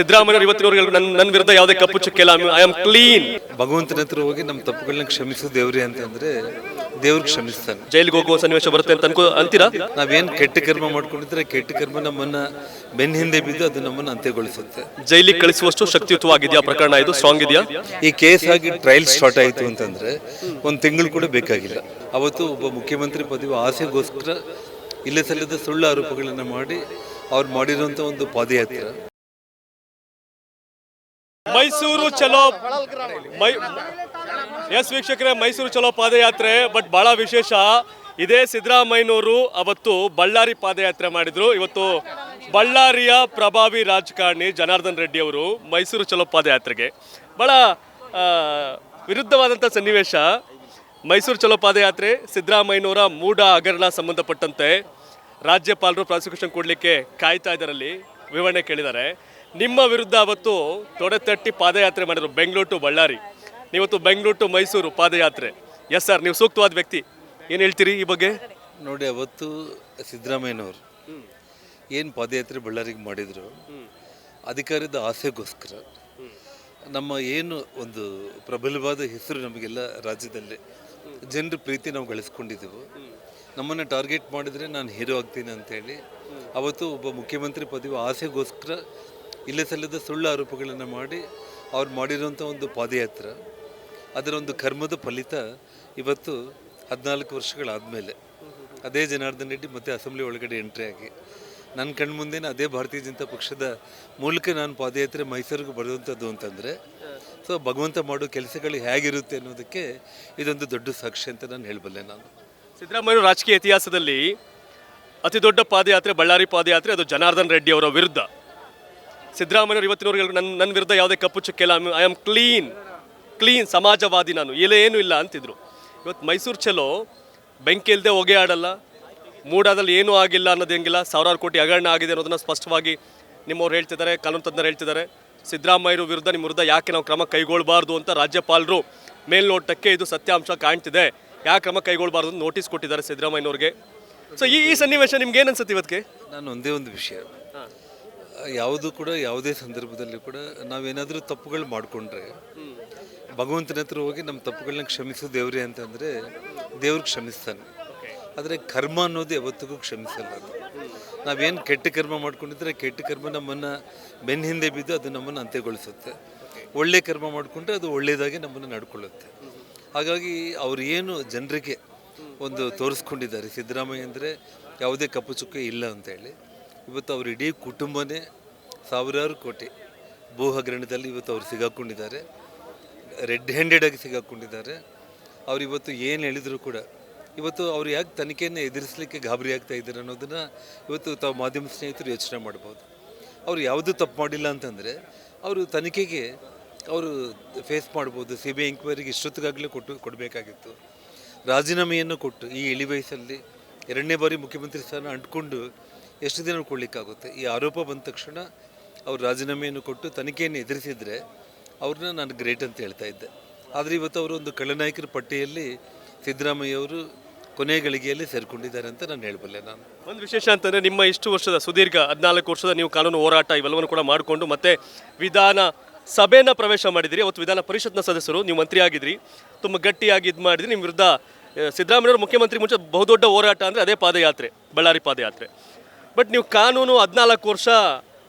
ಸಿದ್ದರಾಮಯ್ಯ ಇವತ್ತಿನವರೆಗೂ ನನ್ನ ನನ್ನ ವಿರುದ್ಧ ಯಾವುದೇ ಕಪ್ಪು ಚುಕ್ಕಿಲ್ಲ ಐ ಆಮ್ ಕ್ಲೀನ್ ಭಗವಂತನ ಹತ್ರ ಹೋಗಿ ನಮ್ಮ ತಪ್ಪುಗಳನ್ನ ಕ್ಷಮಿಸು ದೇವ್ರಿ ಅಂತಂದ್ರೆ ದೇವ್ರಿಗೆ ಕ್ಷಮಿಸ್ತಾನೆ. ಜೈಲಿಗೆ ಹೋಗುವ ಸನ್ನಿವೇಶ ಬರುತ್ತೆ ಅಂತ ಅನ್ಕೋ ಅಂತೀರಾ? ನಾವೇನ್ ಕೆಟ್ಟ ಕರ್ಮ ಮಾಡ್ಕೊಂಡಿದ್ರೆ ಕೆಟ್ಟ ಕರ್ಮ ನಮ್ಮನ್ನ ಬೆನ್ನ ಹಿಂದೆ ಬಿದ್ದು ಅದು ನಮ್ಮನ್ನ ಅಂತ್ಯಗೊಳಿಸುತ್ತೆ. ಜೈಲಿಗೆ ಕಳಿಸುವಷ್ಟು ಶಕ್ತಿಯುತವಾಗಿದೆಯಾ ಪ್ರಕರಣ ಇದು? ಸ್ಟ್ರಾಂಗ್ ಇದೆಯಾ? ಈ ಕೇಸ್ ಆಗಿ ಟ್ರಯಲ್ ಸ್ಟಾರ್ಟ್ ಆಯಿತು ಅಂತಂದ್ರೆ ಒಂದು ತಿಂಗಳು ಕೂಡ ಬೇಕಾಗಿಲ್ಲ. ಅವತ್ತು ಒಬ್ಬ ಮುಖ್ಯಮಂತ್ರಿ ಪದವಿ ಆಸೆಗೋಸ್ಕರ ಇಲ್ಲೇ ಸಲ್ಲದ ಸುಳ್ಳು ಆರೋಪಗಳನ್ನು ಮಾಡಿ ಅವ್ರು ಮಾಡಿರುವಂಥ ಒಂದು ಪಾದಯಾತ್ರೆ. ಮೈಸೂರು ಚಲೋ ಮೈ ಎಸ್ ವೀಕ್ಷಕರೇ, ಮೈಸೂರು ಚಲೋ ಪಾದಯಾತ್ರೆ, ಬಟ್ ಬಹಳ ವಿಶೇಷ. ಇದೇ ಸಿದ್ದರಾಮಯ್ಯನವರು ಅವತ್ತು ಬಳ್ಳಾರಿ ಪಾದಯಾತ್ರೆ ಮಾಡಿದ್ರು. ಇವತ್ತು ಬಳ್ಳಾರಿಯ ಪ್ರಭಾವಿ ರಾಜಕಾರಣಿ ಜನಾರ್ದನ್ ರೆಡ್ಡಿ ಅವರು ಮೈಸೂರು ಚಲೋ ಪಾದಯಾತ್ರೆಗೆ. ಬಹಳ ವಿರುದ್ಧವಾದಂಥ ಸನ್ನಿವೇಶ. ಮೈಸೂರು ಚಲೋ ಪಾದಯಾತ್ರೆ, ಸಿದ್ದರಾಮಯ್ಯನವರ ಮೂಢ ಹಗರಣ ಸಂಬಂಧಪಟ್ಟಂತೆ ರಾಜ್ಯಪಾಲರು ಪ್ರಾಸಿಕ್ಯೂಷನ್ ಕೊಡಲಿಕ್ಕೆ ಕಾಯ್ತಾ ಇದರಲ್ಲಿ ವಿವರಣೆ ಕೇಳಿದ್ದಾರೆ. ನಿಮ್ಮ ವಿರುದ್ಧ ಅವತ್ತು ತೊಡೆ ತಟ್ಟಿ ಪಾದಯಾತ್ರೆ ಮಾಡಿದ್ರು ಬೆಂಗಳೂರು ಟು ಬಳ್ಳಾರಿ. ನೀವತ್ತು ಬೆಂಗಳೂರು ಟು ಮೈಸೂರು ಪಾದಯಾತ್ರೆ. ಎಸ್ ಸರ್ ನೀವು ಸೂಕ್ತವಾದ ವ್ಯಕ್ತಿ. ಏನು ಹೇಳ್ತೀರಿ ಈ ಬಗ್ಗೆ? ನೋಡಿ, ಅವತ್ತು ಸಿದ್ದರಾಮಯ್ಯನವರು ಏನು ಪಾದಯಾತ್ರೆ ಬಳ್ಳಾರಿಗೆ ಮಾಡಿದರು, ಅಧಿಕಾರದ ಆಸೆಗೋಸ್ಕರ ನಮ್ಮ ಏನು ಒಂದು ಪ್ರಬಲವಾದ ಹೆಸರು ನಮಗೆಲ್ಲ ರಾಜ್ಯದಲ್ಲಿ ಜನರ ಪ್ರೀತಿ ನಾವು ಗಳಿಸ್ಕೊಂಡಿದ್ದೆವು. ನಮ್ಮನ್ನು ಟಾರ್ಗೆಟ್ ಮಾಡಿದರೆ ನಾನು ಹೀರೋ ಆಗ್ತೀನಿ ಅಂತೇಳಿ ಅವತ್ತು ಒಬ್ಬ ಮುಖ್ಯಮಂತ್ರಿ ಪದವಿ ಆಸೆಗೋಸ್ಕರ ಇಲ್ಲೇ ಸಲ್ಲದ ಸುಳ್ಳು ಆರೋಪಗಳನ್ನು ಮಾಡಿ ಅವ್ರು ಮಾಡಿರುವಂಥ ಒಂದು ಪಾದಯಾತ್ರೆ, ಅದರ ಒಂದು ಕರ್ಮದ ಫಲಿತ ಇವತ್ತು ಹದಿನಾಲ್ಕು ವರ್ಷಗಳಾದಮೇಲೆ. ಅದೇ ಜನಾರ್ದನ್ ರೆಡ್ಡಿ ಮತ್ತೆ ಅಸೆಂಬ್ಲಿ ಒಳಗಡೆ ಎಂಟ್ರಿ ಆಗಿ. ನನ್ನ ಕಣ್ಮುಂದೆನೇ ಅದೇ ಭಾರತೀಯ ಜನತಾ ಪಕ್ಷದ ಮೂಲಕ ನಾನು ಪಾದಯಾತ್ರೆ ಮೈಸೂರಿಗೆ ಬರೆದಂಥದ್ದು ಅಂತಂದರೆ, ಸೊ ಭಗವಂತ ಮಾಡೋ ಕೆಲಸಗಳು ಹೇಗಿರುತ್ತೆ ಅನ್ನೋದಕ್ಕೆ ಇದೊಂದು ದೊಡ್ಡ ಸಾಕ್ಷಿ ಅಂತ ನಾನು ಹೇಳಬಲ್ಲೆ ನಾನು. ಸಿದ್ದರಾಮಯ್ಯ ರಾಜಕೀಯ ಇತಿಹಾಸದಲ್ಲಿ ಅತಿ ದೊಡ್ಡ ಪಾದಯಾತ್ರೆ, ಬಳ್ಳಾರಿ ಪಾದಯಾತ್ರೆ, ಅದು ಜನಾರ್ದನ್ ರೆಡ್ಡಿ ಅವರ ವಿರುದ್ಧ. ಸಿದ್ದರಾಮಯ್ಯವರು ಇವತ್ತಿನವರೆಗೂ ನನ್ನ ನನ್ನ ವಿರುದ್ಧ ಯಾವುದೇ ಕಪ್ಪು ಚುಕ್ಕಿಲ್ಲ ಐ ಆಮ್ ಕ್ಲೀನ್ ಕ್ಲೀನ್ ಸಮಾಜವಾದಿ ನಾನು ಎಲೆ ಏನು ಇಲ್ಲ ಅಂತಿದ್ರು. ಇವತ್ತು ಮೈಸೂರು ಚಲೋ ಬೆಂಕಿ ಇಲ್ಲದೆ ಹೊಗೆ ಆಡಲ್ಲ ಮೂಡಾದಲ್ಲಿ ಏನೂ ಆಗಿಲ್ಲ ಅನ್ನೋದು ಹೆಂಗಿಲ್ಲ ಸಾವಿರಾರು ಕೋಟಿ ಹಗರಣ ಆಗಿದೆ ಅನ್ನೋದನ್ನು ಸ್ಪಷ್ಟವಾಗಿ ನಿಮ್ಮವ್ರು ಹೇಳ್ತಿದ್ದಾರೆ ಕಾನೂನು ತಜ್ಞರು ಹೇಳ್ತಿದ್ದಾರೆ. ಸಿದ್ದರಾಮಯ್ಯರ ವಿರುದ್ಧ ನಿಮ್ಮ ವಿರುದ್ಧ ಯಾಕೆ ನಾವು ಕ್ರಮ ಕೈಗೊಳ್ಳಬಾರ್ದು ಅಂತ ರಾಜ್ಯಪಾಲರು ಮೇಲ್ನೋಟಕ್ಕೆ ಇದು ಸತ್ಯಾಂಶ ಕಾಣ್ತಿದೆ. ಯಾಕೆ ಕ್ರಮ ಕೈಗೊಳ್ಳಬಾರ್ದು ಅಂತ ನೋಟಿಸ್ ಕೊಟ್ಟಿದ್ದಾರೆ ಸಿದ್ದರಾಮಯ್ಯನವ್ರಿಗೆ ಸೊ ಈ ಈ ಸನ್ನಿವೇಶ ನಿಮ್ಗೆ ಏನು ಅನ್ಸುತ್ತೆ ಇವತ್ತಿಗೆ? ನಾನು ಒಂದೇ ಒಂದು ವಿಷಯ. ಯಾವುದು ಕೂಡ ಯಾವುದೇ ಸಂದರ್ಭದಲ್ಲಿ ಕೂಡ ನಾವೇನಾದರೂ ತಪ್ಪುಗಳು ಮಾಡಿಕೊಂಡ್ರೆ, ಭಗವಂತನ ಹತ್ರ ಹೋಗಿ ನಮ್ಮ ತಪ್ಪುಗಳನ್ನ ಕ್ಷಮಿಸು ದೇವ್ರಿ ಅಂತಂದರೆ ದೇವ್ರಿಗೆ ಕ್ಷಮಿಸ್ತಾನೆ. ಆದರೆ ಕರ್ಮ ಅನ್ನೋದು ಯಾವತ್ತಿಗೂ ಕ್ಷಮಿಸಲ್ಲ ಅದು. ನಾವೇನು ಕೆಟ್ಟ ಕರ್ಮ ಮಾಡ್ಕೊಂಡಿದ್ರೆ ಕೆಟ್ಟ ಕರ್ಮ ನಮ್ಮನ್ನು ಬೆನ್ನ ಹಿಂದೆ ಬಿದ್ದು ಅದು ನಮ್ಮನ್ನು ಅಂತ್ಯಗೊಳಿಸುತ್ತೆ. ಒಳ್ಳೆ ಕರ್ಮ ಮಾಡಿಕೊಂಡ್ರೆ ಅದು ಒಳ್ಳೆಯದಾಗಿ ನಮ್ಮನ್ನು ನಡ್ಕೊಳ್ಳುತ್ತೆ. ಹಾಗಾಗಿ ಅವರು ಏನು ಜನರಿಗೆ ಒಂದು ತೋರಿಸ್ಕೊಂಡಿದ್ದಾರೆ, ಸಿದ್ದರಾಮಯ್ಯ ಅಂದರೆ ಯಾವುದೇ ಕಪ್ಪು ಚುಕ್ಕೆ ಇಲ್ಲ ಅಂತೇಳಿ. ಇವತ್ತು ಅವ್ರ ಇಡೀ ಕುಟುಂಬನೇ ಸಾವಿರಾರು ಕೋಟಿ ಭೂ ಹಗರಣದಲ್ಲಿ ಇವತ್ತು ಅವ್ರು ಸಿಗಾಕೊಂಡಿದ್ದಾರೆ. ರೆಡ್ ಹ್ಯಾಂಡೆಡ್ ಆಗಿ ಸಿಗಾಕೊಂಡಿದ್ದಾರೆ. ಅವ್ರು ಇವತ್ತು ಏನು ಹೇಳಿದ್ರು ಕೂಡ, ಇವತ್ತು ಅವ್ರು ಯಾಕೆ ತನಿಖೆಯನ್ನು ಎದುರಿಸಲಿಕ್ಕೆ ಗಾಬರಿ ಆಗ್ತಾ ಇದ್ದಾರೆ ಅನ್ನೋದನ್ನು ಇವತ್ತು ತಾವು ಮಾಧ್ಯಮ ಸ್ನೇಹಿತರು ಯೋಚನೆ ಮಾಡ್ಬೋದು. ಅವ್ರು ಯಾವುದೂ ತಪ್ಪು ಮಾಡಿಲ್ಲ ಅಂತಂದರೆ, ಅವರು ತನಿಖೆಗೆ ಅವರು ಫೇಸ್ ಮಾಡ್ಬೋದು. ಸಿ ಬಿ ಐ ಎಂಕ್ವೈರಿಗೆ ಇಷ್ಟೊತ್ತಿಗಾಗಲೇ ಕೊಟ್ಟು ಕೊಡಬೇಕಾಗಿತ್ತು. ರಾಜೀನಾಮೆಯನ್ನು ಕೊಟ್ಟು ಈ ಇಳಿ ವಯಸ್ಸಲ್ಲಿ ಎರಡನೇ ಬಾರಿ ಮುಖ್ಯಮಂತ್ರಿ ಸ್ಥಾನ ಅಂಟ್ಕೊಂಡು ಎಷ್ಟು ದಿನ ಕೊಡಲಿಕ್ಕಾಗುತ್ತೆ ಈ ಆರೋಪ ಬಂದ ತಕ್ಷಣ ಅವರು ರಾಜೀನಾಮೆಯನ್ನು ಕೊಟ್ಟು ತನಿಖೆಯನ್ನು ಎದುರಿಸಿದರೆ ಅವ್ರನ್ನ ನಾನು ಗ್ರೇಟ್ ಅಂತ ಹೇಳ್ತಾ ಇದ್ದೆ. ಆದರೆ ಇವತ್ತು ಅವರು ಒಂದು ಕಳನಾಯಕರ ಪಟ್ಟಿಯಲ್ಲಿ ಸಿದ್ದರಾಮಯ್ಯ ಅವರು ಕೊನೆ ಗಳಿಗೆಯಲ್ಲಿ ಸೇರಿಕೊಂಡಿದ್ದಾರೆ ಅಂತ ನಾನು ಹೇಳಬಲ್ಲೆ ನಾನು. ಒಂದು ವಿಶೇಷ ಅಂತಂದರೆ ನಿಮ್ಮ ಇಷ್ಟು ವರ್ಷದ ಸುದೀರ್ಘ ಹದಿನಾಲ್ಕು ವರ್ಷದ ನೀವು ಕಾನೂನು ಹೋರಾಟ ಇವೆಲ್ಲವನ್ನು ಕೂಡ ಮಾಡಿಕೊಂಡು ಮತ್ತೆ ವಿಧಾನ ಸಭೆಯನ್ನು ಪ್ರವೇಶ ಮಾಡಿದಿರಿ. ಅವತ್ತು ವಿಧಾನ ಪರಿಷತ್ನ ಸದಸ್ಯರು ನೀವು ಮಂತ್ರಿ ಆಗಿದ್ರಿ ತುಂಬ ಗಟ್ಟಿಯಾಗಿ ಇದು ಮಾಡಿದ್ರಿ. ನಿಮ್ಮ ವಿರುದ್ಧ ಸಿದ್ದರಾಮಯ್ಯ ಸಿದ್ದರಾಮಯ್ಯವರು ಮುಖ್ಯಮಂತ್ರಿ ಮುಂಚೆ ಬಹುದೊಡ್ಡ ಹೋರಾಟ ಅಂದರೆ ಅದೇ ಪಾದಯಾತ್ರೆ, ಬಳ್ಳಾರಿ ಪಾದಯಾತ್ರೆ. ಬಟ್ ನೀವು ಕಾನೂನು ಹದಿನಾಲ್ಕು ವರ್ಷ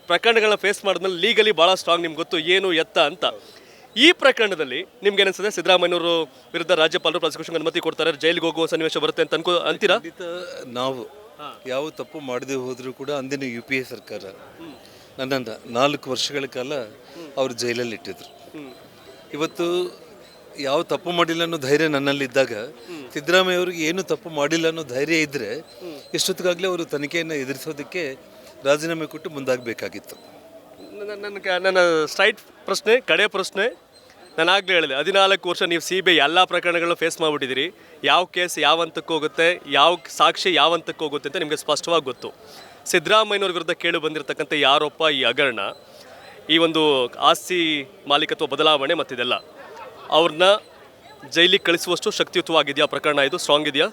ಪ್ರಕರಣಗಳನ್ನ ಫೇಸ್ ಮಾಡಿದ್ಮೇಲೆ ಲೀಗಲಿ ಭಾಳ ಸ್ಟ್ರಾಂಗ್ ನಿಮ್ಗೆ ಗೊತ್ತು ಏನು ಎತ್ತ ಅಂತ. ಈ ಪ್ರಕರಣದಲ್ಲಿ ನಿಮ್ಗೆ ಏನಿಸ್ತದೆ? ಸಿದ್ದರಾಮಯ್ಯವರು ವಿರುದ್ಧ ರಾಜ್ಯಪಾಲರು ಪ್ರಾಸಿಕ್ಯೂಷನ್ ಅನುಮತಿ ಕೊಡ್ತಾರೆ ಜೈಲಿಗೆ ಹೋಗುವ ಸನ್ನಿವೇಶ ಬರುತ್ತೆ ಅಂತ ಅನ್ಕೋ ಅಂತೀರಾ? ನಾವು ಯಾವ ತಪ್ಪು ಮಾಡದೆ ಹೋದರೂ ಕೂಡ ಅಂದಿನ ಯು ಪಿ ಎ ಸರ್ಕಾರ ನನ್ನನ್ನು ನಾಲ್ಕು ವರ್ಷಗಳ ಕಾಲ ಅವರು ಜೈಲಲ್ಲಿ ಇಟ್ಟಿದ್ರು ಇವತ್ತು ಯಾವ ತಪ್ಪು ಮಾಡಿಲ್ಲ ಅನ್ನೋ ಧೈರ್ಯ ನನ್ನಲ್ಲಿದ್ದಾಗ ಸಿದ್ದರಾಮಯ್ಯ ಅವ್ರಿಗೆ ಏನು ತಪ್ಪು ಮಾಡಿಲ್ಲ ಅನ್ನೋ ಧೈರ್ಯ ಇದ್ದರೆ ಎಷ್ಟೊತ್ತಿಗಾಗಲೇ ಅವರು ತನಿಖೆಯನ್ನು ಎದುರಿಸೋದಕ್ಕೆ ರಾಜೀನಾಮೆ ಕೊಟ್ಟು ಮುಂದಾಗಬೇಕಾಗಿತ್ತು. ನನ್ನ ನನ್ನ ಸ್ಟ್ರೈಟ್ ಪ್ರಶ್ನೆ, ಕಡೆ ಪ್ರಶ್ನೆ. ನಾನು ಆಗಲೇ ಹೇಳಿದೆ, ಹದಿನಾಲ್ಕು ವರ್ಷ ನೀವು ಸಿ ಬಿ ಐ ಎಲ್ಲ ಪ್ರಕರಣಗಳನ್ನ ಫೇಸ್ ಮಾಡಿಬಿಟ್ಟಿದ್ದೀರಿ. ಯಾವ ಕೇಸ್ ಯಾವ ಹಂತಕ್ಕೆ ಹೋಗುತ್ತೆ, ಯಾವ ಸಾಕ್ಷಿ ಯಾವ ಹಂತಕ್ಕೆ ಹೋಗುತ್ತೆ ಅಂತ ನಿಮಗೆ ಸ್ಪಷ್ಟವಾಗಿ ಗೊತ್ತು. ಸಿದ್ದರಾಮಯ್ಯನವ್ರ ವಿರುದ್ಧ ಕೇಳಿ ಬಂದಿರತಕ್ಕಂಥ ಆರೋಪ, ಈ ಹಗರಣ, ಈ ಒಂದು ಆಸ್ತಿ ಮಾಲೀಕತ್ವ ಬದಲಾವಣೆ ಮತ್ತಿದೆಲ್ಲ. ಅವ್ರನ್ನ ಜೈಲಿಗೆ ಕಳಿಸುವಷ್ಟು ಶಕ್ತಿಯುತವಾಗಿದೆಯಾ? ಪ್ರಕರಣ ಇದು. ಸ್ಟ್ರಾಂಗ್ ಇದೆಯಾ?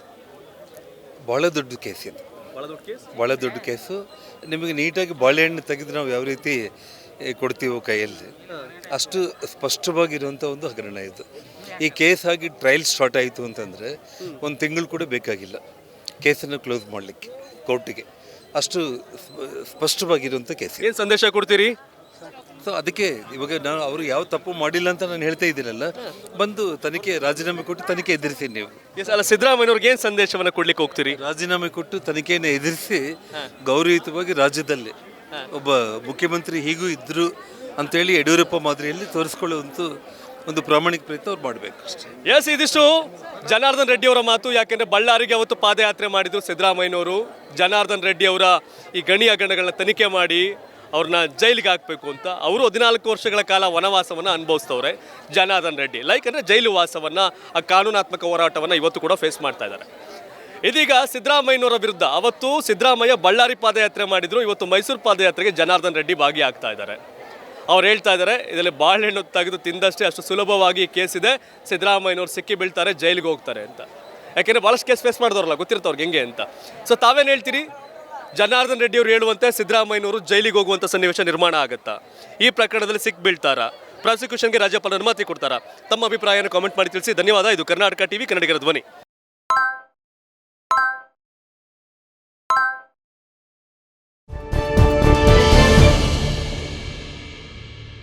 ಭಾಳ ದೊಡ್ಡ ಕೇಸ್ ಇದು. ಭಾಳ ದೊಡ್ಡ ಕೇಸ್? ಭಾಳ ದೊಡ್ಡ ಕೇಸು. ನಿಮಗೆ ನೀಟಾಗಿ ಬಾಳೆಹಣ್ಣು ತೆಗೆದು ನಾವು ಯಾವ ರೀತಿ ಕೊಡ್ತೀವೋ ಕೈಯಲ್ಲಿ ಅಷ್ಟು ಸ್ಪಷ್ಟವಾಗಿರುವಂಥ ಒಂದು ಹಗರಣ ಇದು. ಈ ಕೇಸ್ ಆಗಿ ಟ್ರಯಲ್ ಸ್ಟಾರ್ಟ್ ಆಯಿತು ಅಂತಂದರೆ ಒಂದು ತಿಂಗಳು ಕೂಡ ಬೇಕಾಗಿಲ್ಲ ಕೇಸನ್ನು ಕ್ಲೋಸ್ ಮಾಡಲಿಕ್ಕೆ ಕೋರ್ಟಿಗೆ ಅಷ್ಟು ಸ್ಪ- ಸ್ಪಷ್ಟವಾಗಿರುವಂಥ ಕೇಸ್ ಏನು ಸಂದೇಶ ಕೊಡ್ತೀರಿ? ಸೊ ಅದಕ್ಕೆ ಇವಾಗ ನಾನು ಅವರು ಯಾವ ತಪ್ಪು ಮಾಡಿಲ್ಲ ಅಂತ ನಾನು ಹೇಳ್ತಾ ಇದ್ದೀನಲ್ಲ ಬಂದು ತನಿಖೆ ರಾಜೀನಾಮೆ ಕೊಟ್ಟು ತನಿಖೆ ಎದುರಿಸಿ ನೀವು. ಎಸ್ ಅಲ್ಲ ಸಿದ್ದರಾಮಯ್ಯವ್ರಿಗೆ ಏನು ಸಂದೇಶವನ್ನು ಕೊಡ್ಲಿಕ್ಕೆ ಹೋಗ್ತೀರಿ? ರಾಜೀನಾಮೆ ಕೊಟ್ಟು ತನಿಖೆಯನ್ನು ಎದುರಿಸಿ ಗೌರವಯುತವಾಗಿ ರಾಜ್ಯದಲ್ಲಿ ಒಬ್ಬ ಮುಖ್ಯಮಂತ್ರಿ ಹೀಗೂ ಇದ್ರು ಅಂತೇಳಿ ಯಡಿಯೂರಪ್ಪ ಮಾದರಿಯಲ್ಲಿ ತೋರಿಸ್ಕೊಳ್ಳುವಂಥ ಒಂದು ಪ್ರಾಮಾಣಿಕ ಪ್ರಯತ್ನ ಅವ್ರು ಮಾಡಬೇಕು ಅಷ್ಟೇ. ಎಸ್ ಇದಿಷ್ಟು ಜನಾರ್ದನ್ ರೆಡ್ಡಿ ಅವರ ಮಾತು. ಯಾಕೆಂದ್ರೆ ಬಳ್ಳಾರಿಗೆ ಅವತ್ತು ಪಾದಯಾತ್ರೆ ಮಾಡಿದ್ರು ಸಿದ್ದರಾಮಯ್ಯನವರು. ಜನಾರ್ದನ್ ರೆಡ್ಡಿ ಅವರ ಈ ಗಣಿ ಹಗರಣಗಳನ್ನ ತನಿಖೆ ಮಾಡಿ ಅವ್ರನ್ನ ಜೈಲಿಗೆ ಹಾಕಬೇಕು ಅಂತ. ಅವರು ಹದಿನಾಲ್ಕು ವರ್ಷಗಳ ಕಾಲ ವನವಾಸವನ್ನು ಅನುಭವಿಸ್ತವ್ರೆ. ಜನಾರ್ದನ್ ರೆಡ್ಡಿ. ಲೈಕ್ ಅಂದರೆ ಜೈಲು ವಾಸವನ್ನು, ಆ ಕಾನೂನಾತ್ಮಕ ಹೋರಾಟವನ್ನು ಇವತ್ತು ಕೂಡ ಫೇಸ್ ಮಾಡ್ತಾ ಇದ್ದಾರೆ. ಇದೀಗ ಸಿದ್ದರಾಮಯ್ಯನವರ ವಿರುದ್ಧ ಅವತ್ತು ಸಿದ್ದರಾಮಯ್ಯ ಬಳ್ಳಾರಿ ಪಾದಯಾತ್ರೆ ಮಾಡಿದ್ರು. ಇವತ್ತು ಮೈಸೂರು ಪಾದಯಾತ್ರೆಗೆ ಜನಾರ್ದನ್ ರೆಡ್ಡಿ ಭಾಗಿಯಾಗ್ತಾ ಇದ್ದಾರೆ. ಅವ್ರು ಹೇಳ್ತಾ ಇದ್ದಾರೆ, ಇದರಲ್ಲಿ ಬಾಳೆಹಣ್ಣು ತೆಗೆದು ತಿಂದಷ್ಟೇ ಅಷ್ಟು ಸುಲಭವಾಗಿ ಈ ಕೇಸ್ ಇದೆ. ಸಿದ್ದರಾಮಯ್ಯನವ್ರು ಸಿಕ್ಕಿ ಬೀಳ್ತಾರೆ, ಜೈಲಿಗೆ ಹೋಗ್ತಾರೆ ಅಂತ. ಯಾಕೆಂದ್ರೆ ಭಾಳಷ್ಟು ಕೇಸ್ ಫೇಸ್ ಮಾಡಿದವ್ರಲ್ಲ, ಗೊತ್ತಿರ್ತವ್ರಿಗೆ ಹೆಂಗೆ ಅಂತ. ಸೊ ತಾವೇನು ಹೇಳ್ತೀರಿ? ಜನಾರ್ದನ್ ರೆಡ್ಡಿ ಅವರು ಹೇಳುವಂತೆ ಸಿದ್ದರಾಮಯ್ಯನವರು ಜೈಲಿಗೆ ಹೋಗುವಂಥ ಸನ್ನಿವೇಶ ನಿರ್ಮಾಣ ಆಗುತ್ತಾ? ಈ ಪ್ರಕರಣದಲ್ಲಿ ಸಿಕ್ ಬೀಳ್ತಾರಾ? ಪ್ರಾಸಿಕ್ಯೂಷನ್ಗೆ ರಾಜ್ಯಪಾಲರು ಅನುಮತಿ ಕೊಡ್ತಾರಾ? ತಮ್ಮ ಅಭಿಪ್ರಾಯನ ಕಾಮೆಂಟ್ ಮಾಡಿ ತಿಳಿಸಿ. ಧನ್ಯವಾದ. ಇದು ಕರ್ನಾಟಕ ಟಿವಿ, ಕನ್ನಡಿಗರ ಧ್ವನಿ.